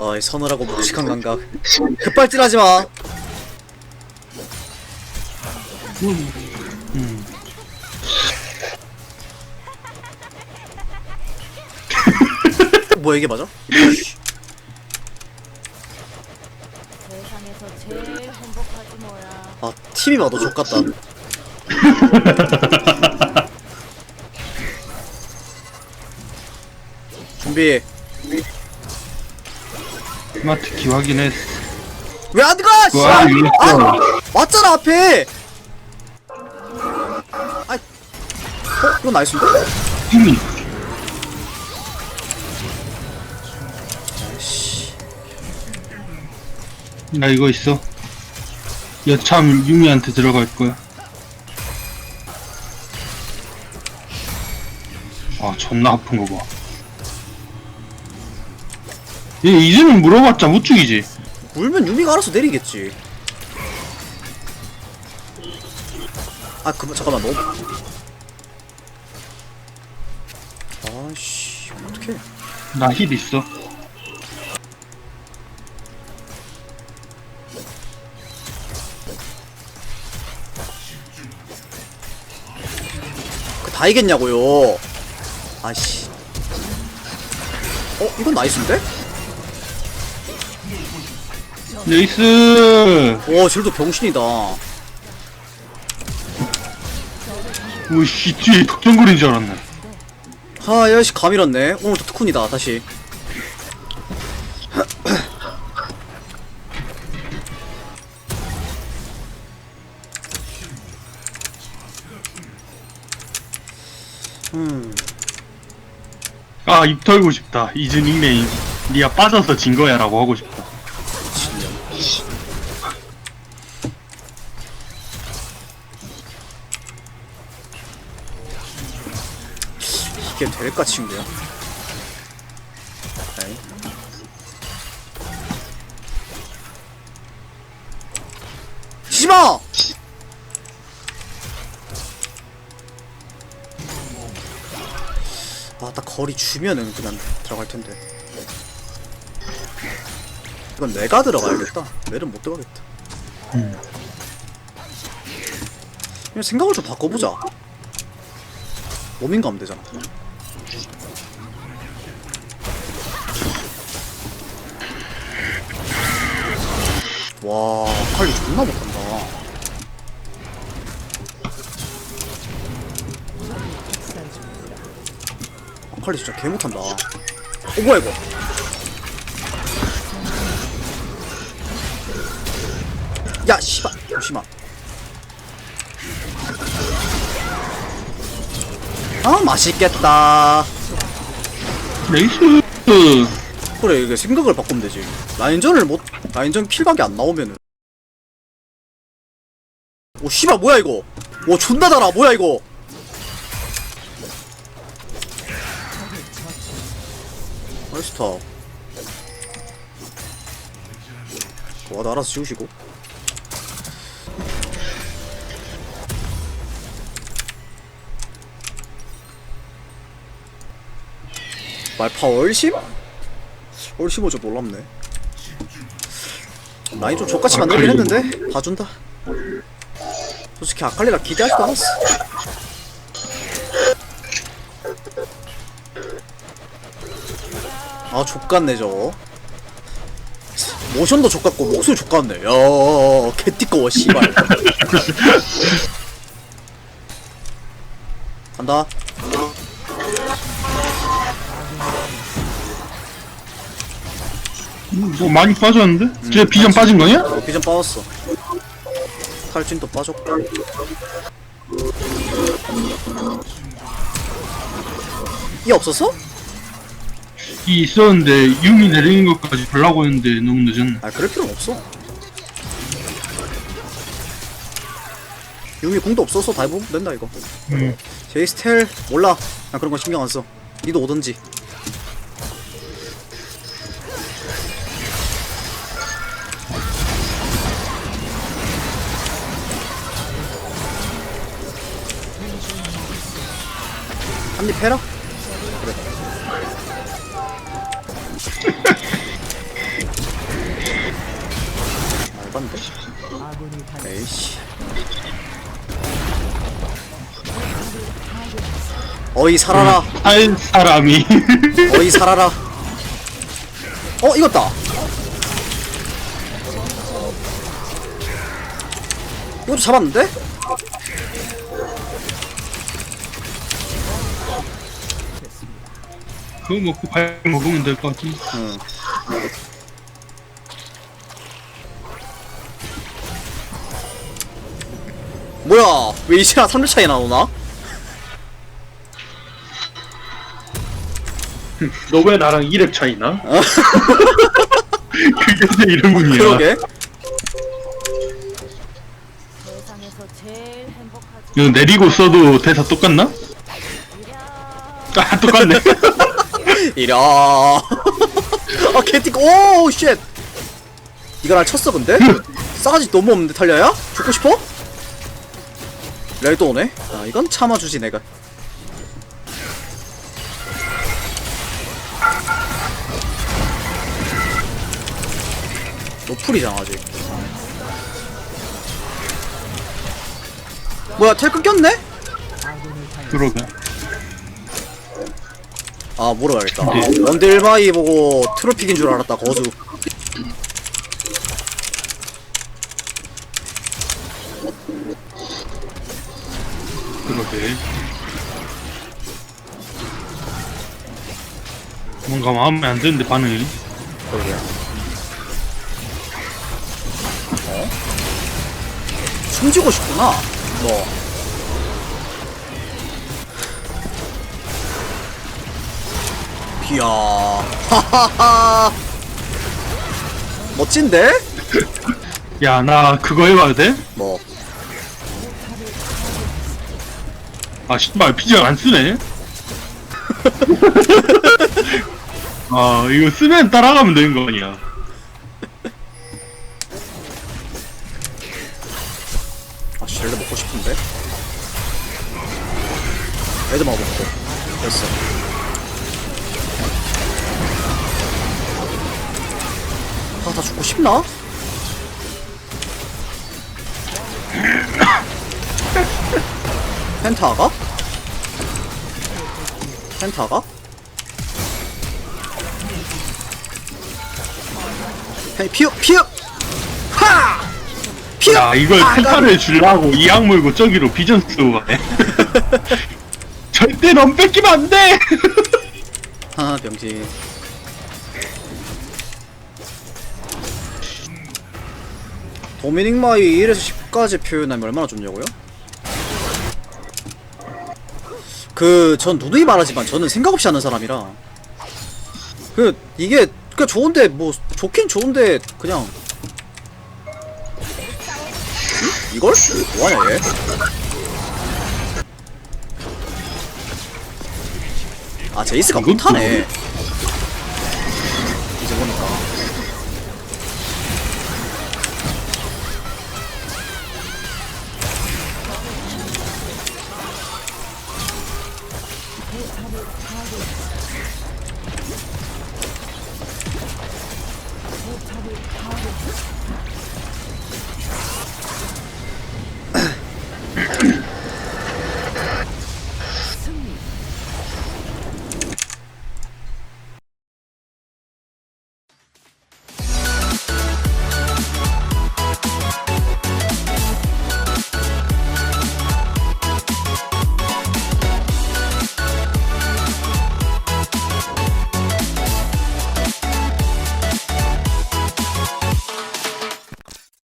어이 서늘하고 묵직한 감각 급발진하지 마 뭐야 이게 맞아서 제일 행복하지 뭐야. 아 팀이 봐도 족같다 준비 스마트 기확인 했어. 왜 안 가? 씨! 와, 이거 아, 왔잖아 앞에 아, 어? 이건 나이스인데? 힘이. 나 이거 있어. 여참 유미한테 들어갈 거야. 아, 존나 아픈 거 봐. 얘 이제는 물어봤자 못 죽이지. 울면 유미가 알아서 내리겠지 아 그만 잠깐만 너무 아씨 어떡해 나 힐 있어. 그다 이겼냐고요 아씨 어 이건 나이스인데? 레이스! 와 쟤도 병신이다 오씨, 뒤에 덕정거리는 줄 알았네. 하 야씨 감이었네 오늘도 특훈이다 다시 음 아, 입 털고 싶다. 이즈 닉네임. 니가 빠져서 진 거야 라고 하고 싶다. 이게 될까 친구야 에이. 치지 딱 거리 주면은 그냥 들어갈 텐데. 이건 내가 들어가야겠다. 멜은 못 들어가겠다. 그냥 생각을 좀 바꿔보자. 몸인 가면 되잖아. 와, 칼리 존나 못한다. 칼리 진짜 개 못한다. 어, 뭐야, 이거? 야, 씨발. 잠시만. 아, 맛있겠다. 레이스! 그래 이게 생각을 바꾸면 되지 라인전을 못 라인전 킬각이 안 나오면은 오 씨발 뭐야 이거 오 존나 달아 뭐야 이거 나이스타 와나 알아서 지우시고. 말파 얼심? 얼심 오저 놀랍네. 라인 좀 족같이 만들긴 했는데? 봐준다. 솔직히 아칼리라 기대하지도 않았어 아 족같네 저거 모션도 족같고 목소리 족같네 야 개띠꺼워 씨발 간다 뭐 많이 빠졌는데? 쟤 비전 빠진 거냐? 어, 비전 빠졌어. 탈진도 빠졌고. 이 없었어? 이 있었는데 유미 내리는 것까지 보려고 했는데 너무 늦었네. 아 그럴 필요는 없어. 유미 공도 없어서 다 해보면 된다 이거. 음. 제이 스텔 몰라. 난 그런 거 신경 안써. 니도 오던지. 한입 해라. 말반데? 에이씨. 어이 살아라. 할 사람이. 어이 살아라. 어 이겼다. 이것도 잡았는데? 그거 먹고 발 먹으면 될 것 같은데. 응 뭐야 왜 이제야 3대 차이 나오나? 너 왜 나랑 1렙 차이나? 그게 내 이름이야 그러게 세상에서 제일 행복하지 이거 내리고 써도 대사 똑같나? 아 똑같네 이랴 아 개띠 오쉣 이거 날 쳤어 근데? 싸가지 너무 없는데 탈려야? 죽고 싶어? 렐도 오네? 아 이건 참아주지 내가 노플이잖아 아직 뭐야 텔 끊겼네? 그러게 아 물어야겠다 네. 원딜 마이 보고 트로픽인 줄 알았다 거수 그러게 뭔가 마음에 안 드는데 반응이. 그러게 어? 숨지고 싶구나. 너 비야. 하하하 멋진데? 야 나 그거 해봐야 돼? 뭐 아 신발 피지가 안 쓰네 아 이거 쓰면 따라가면 되는 거 아니야 아, 쉘드 먹고 싶은데? 애드만 먹고. 됐어. 아, 다 죽고 싶나? 펜타가? 펜타가? 헤이, 피읍, 피읍! 하! 피읍! 야 이걸 아, 펜타를 주려고 이 악 물고 저기로 비전 쓰고 가네 절대 넌 뺏기면 안돼 아 병신 도미닉 마이 1에서 10까지 표현하면 얼마나 좋냐고요? 그 전 누누이 말하지만 저는 생각 없이 하는 사람이라 그 이게 그 좋은데 뭐 좋긴 좋은데 그냥 응? 이걸? 뭐하냐 얘? 아 제이스가 못하네